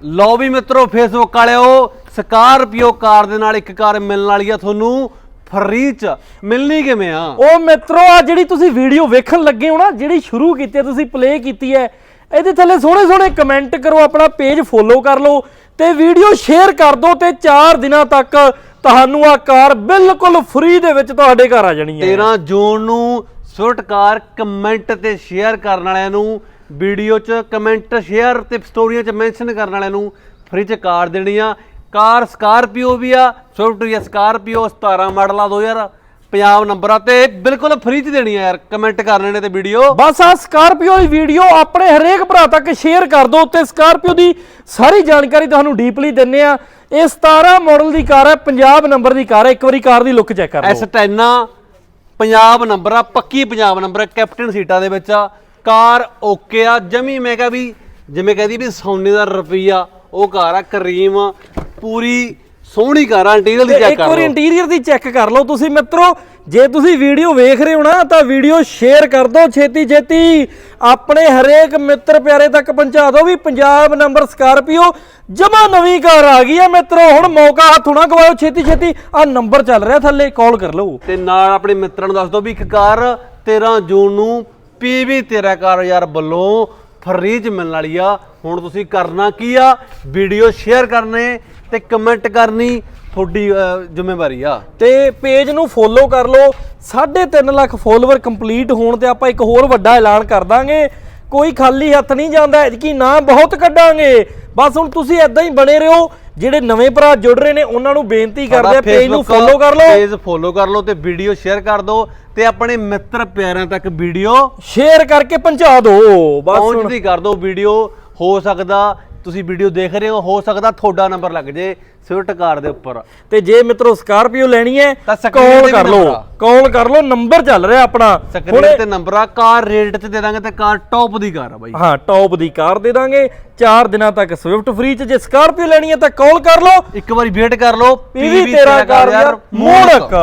ਲਓ ਵੀ ਮਿੱਤਰੋ ਫੇਸਬੁੱਕ ਵਾਲਿਓ ਸਕਾਰਪੀਓ ਕਾਰ ਦੇ ਨਾਲ ਇੱਕ ਕਾਰ ਮਿਲਣ ਵਾਲੀ ਆ ਤੁਹਾਨੂੰ ਫ੍ਰੀ ਚ। ਮਿਲਣੀ ਕਿਵੇਂ ਆ? ਉਹ ਮਿੱਤਰੋ ਆ ਜਿਹੜੀ ਤੁਸੀਂ ਵੀਡੀਓ ਵੇਖਣ ਲੱਗੇ ਹੋ ਨਾ ਜਿਹੜੀ ਸ਼ੁਰੂ ਕੀਤੀ ਹੈ ਤੁਸੀਂ ਪਲੇ ਕੀਤੀ ਹੈ ਇਹਦੇ ਥੱਲੇ ਸੋਹਣੇ ਸੋਹਣੇ ਕਮੈਂਟ ਕਰੋ ਆਪਣਾ ਪੇਜ ਫੋਲੋ ਕਰ ਲਓ ਤੇ ਵੀਡੀਓ ਸ਼ੇਅਰ ਕਰ ਦਿਓ ਤੇ 4 ਦਿਨਾਂ ਤੱਕ ਤੁਹਾਨੂੰ ਆ ਕਾਰ ਬਿਲਕੁਲ ਫ੍ਰੀ ਦੇ ਵਿੱਚ ਤੁਹਾਡੇ ਘਰ ਆ ਜਾਣੀ ਹੈ। 13 ਜੂਨ ਨੂੰ ਸਵਿਫਟ ਕਾਰ ਕਮੈਂਟ ਤੇ ਸ਼ੇਅਰ ਕਰਨ ਵਾਲਿਆਂ ਨੂੰ ਵੀਡੀਓ 'ਚ ਕਮੈਂਟ ਸ਼ੇਅਰ ਤੇ ਸਟੋਰੀਆਂ 'ਚ ਮੈਂਸ਼ਨ ਕਰਨ ਵਾਲਿਆਂ ਨੂੰ ਫ੍ਰੀ 'ਚ ਕਾਰ ਦੇਣੀ ਆ। ਕਾਰ ਸਕਾਰਪੀਓ ਵੀ ਆ ਸਵਿਫਟ ਵੀ ਆ ਸਕਾਰਪੀਓ 17 ਮਾਡਲ ਆ 2000 ਪੰਜਾਬ ਨੰਬਰ ਤੇ। ਬਿਲਕੁਲ ਫ੍ਰੀ 'ਚ ਦੇਣੀ ਆ ਯਾਰ ਕਮੈਂਟ ਕਰਨੇ ਨੇ ਤੇ ਵੀਡੀਓ। ਬਸ ਆ ਸਕਾਰਪੀਓ ਦੀ ਵੀਡੀਓ ਆਪਣੇ ਹਰੇਕ ਭਰਾ ਤੱਕ ਸ਼ੇਅਰ ਕਰ ਦਿਓ ਤੇ ਸਕਾਰਪੀਓ ਦੀ ਸਾਰੀ ਜਾਣਕਾਰੀ ਤੁਹਾਨੂੰ ਡੀਪਲੀ ਦਿੰਨੇ ਆ। ਇਹ 17 ਮਾਡਲ ਦੀ ਕਾਰ ਹੈ ਪੰਜਾਬ ਨੰਬਰ ਦੀ ਕਾਰ ਹੈ ਇੱਕ ਵਾਰੀ ਕਾਰ ਦੀ ਲੁੱਕ ਚੈੱਕ ਕਰ ਲਓ S10 ਆ ਪੰਜਾਬ ਨੰਬਰ ਆ ਪੱਕੀ ਪੰਜਾਬ ਨੰਬਰ ਕੈਪਟਨ ਸੀਟਾਂ ਦੇ ਵਿੱਚ ਆ। ਕਾਰ ਓਕੇ ਆ। ਜਮੀ ਮੈਂ ਕਿਹਾ ਵੀ ਜਿਵੇਂ ਕਹਦੀ ਵੀ ਸੋਨੇ ਦਾ ਰੁਪਈਆ ਉਹ ਕਾਰ ਆ ਕਰੀਮ ਆ, ਪੂਰੀ ਸੋਹਣੀ ਕਾਰ ਆ ਇੰਟੀਰੀਅਰ ਦੀ ਚੈੱਕ ਇੱਕ ਕਰ ਵਾਰੀ ਲਓ। ਇੰਟੀਰੀਅਰ ਦੀ ਚੈੱਕ ਕਰ ਲਓ ਤੁਸੀਂ ਮਿੱਤਰੋ। ਜੇ ਤੁਸੀਂ ਵੀਡੀਓ ਵੇਖ ਰਹੇ ਹੋ ਨਾ ਤਾਂ ਵੀਡੀਓ ਸ਼ੇਅਰ ਕਰ ਦਿਓ। ਛੇਤੀ ਛੇਤੀ ਆਪਣੇ ਹਰੇਕ ਮਿੱਤਰ ਪਿਆਰੇ ਤੱਕ ਪਹੁੰਚਾ ਦਿਓ ਵੀ ਪੰਜਾਬ ਨੰਬਰ ਸਕਾਰਪੀਓ ਜਮਾ ਨਵੀਂ ਕਾਰ ਆ ਗਈ ਹੈ ਮਿੱਤਰੋ। ਹੁਣ ਮੌਕਾ ਹੱਥੋਂ ਨਾ ਗਵਾਓ ਛੇਤੀ ਛੇਤੀ ਆ ਨੰਬਰ ਚੱਲ ਰਿਹਾ ਥੱਲੇ ਕਾਲ ਕਰ ਲਓ। ਤੇ ਨਾਲ ਆਪਣੇ ਮਿੱਤਰਾਂ ਨੂੰ ਦੱਸ ਦਿਓ ਵੀ ਇੱਕ ਕਾਰ 13 ਜੂਨ ਨੂੰ ਪੀਵੀ 13 ਕਾਰ ਯਾਰ ਵੱਲੋਂ ਫਰੀ ਚ ਮਿਲਣ ਵਾਲੀ ਆ। ਹੁਣ ਤੁਸੀਂ ਕਰਨਾ ਕੀ ਆ? ਵੀਡੀਓ ਸ਼ੇਅਰ ਕਰਨੇ ਤੇ ਕਮੈਂਟ ਕਰਨੀ ਤੁਹਾਡੀ ਅਹ, ਜ਼ਿੰਮੇਵਾਰੀ ਆ। ਤੇ ਪੇਜ ਨੂੰ ਫੋਲੋ ਕਰ ਲਓ। 3.5 ਲੱਖ ਫੋਲੋਵਰ ਕੰਪਲੀਟ ਹੋਣ ਤੇ ਆਪਾਂ ਇੱਕ ਹੋਰ ਵੱਡਾ ਐਲਾਨ ਕਰ ਦਾਂਗੇ। ਕੋਈ ਖਾਲੀ ਹੱਥ ਨਹੀਂ ਜਾਂਦਾ ਐਤਕੀ ਨਾਮ ਬਹੁਤ ਕੱਢਾਂਗੇ। ਬਸ ਹੁਣ ਤੁਸੀਂ ਐਦਾਂ ਹੀ ਬਣੇ ਰਹੋ। ਜਿਹੜੇ ਨਵੇਂ ਭਰਾ ਜੁੜ ਰਹੇ ਨੇ ਉਹਨਾਂ ਨੂੰ ਬੇਨਤੀ ਕਰਦੇ ਆ ਪੇਜ ਨੂੰ ਫੋਲੋ ਕਰ ਲਓ। ਪੇਜ ਫੋਲੋ ਕਰ ਲਓ ਤੇ ਵੀਡੀਓ ਸ਼ੇਅਰ ਕਰ ਦਿਓ ਤੇ ਆਪਣੇ ਮਿੱਤਰ ਪਿਆਰਿਆਂ ਤੱਕ ਵੀਡੀਓ ਸ਼ੇਅਰ ਕਰਕੇ ਪਹੁੰਚਾ ਦਿਓ। ਬਸ ਪਹੁੰਚਦੀ ਕਰ ਦਿਓ ਵੀਡੀਓ ਹੋ ਸਕਦਾ ਤੁਸੀਂ ਵੀਡੀਓ ਦੇਖ ਰਹੇ ਹੋ ਹੋ ਸਕਦਾ ਤੁਹਾਡਾ ਨੰਬਰ ਲੱਗ ਜੇ ਸਵਿਫਟ ਕਾਰ ਦੇ ਉੱਪਰ। ਤੇ ਜੇ ਮਿੱਤਰੋ ਸਕਾਰਪੀਓ ਲੈਣੀ ਹੈ ਤਾਂ screen ਕਾਲ ਤੇ ਵੀ ਕਰ number ਲਓ ਆ। ਕਾਲ ਕਰ ਲਓ ਨੰਬਰ ਚੱਲ ਰਿਹਾ ਆਪਣਾ। ਸਕਰੀਨ ਤੇ ਨੰਬਰ ਆ ਕਾਰ ਰੇਟ ਚ ਦੇ ਦਾਂਗੇ ਤੇ ਕਾਰ ਟੌਪ ਦੀ ਕਾਰ ਆ ਬਾਈ। ਹਾਂ ਟੌਪ ਦੀ ਕਾਰ ਦੇ ਦਾਂਗੇ। 4 ਦਿਨਾਂ ਤੱਕ ਸਵਿਫਟ ਫ੍ਰੀ ਚ ਜੇ ਸਕਾਰਪੀਓ ਲੈਣੀ ਹੈ ਤਾਂ ਕਾਲ ਕਰ ਲਓ। ਇੱਕ ਵਾਰੀ ਵੇਟ ਕਰ ਲਓ ਪੀਵੀ PV ਤੇਰਾ ਕਾਰ ਯਾਰ ਮੋੜਕ।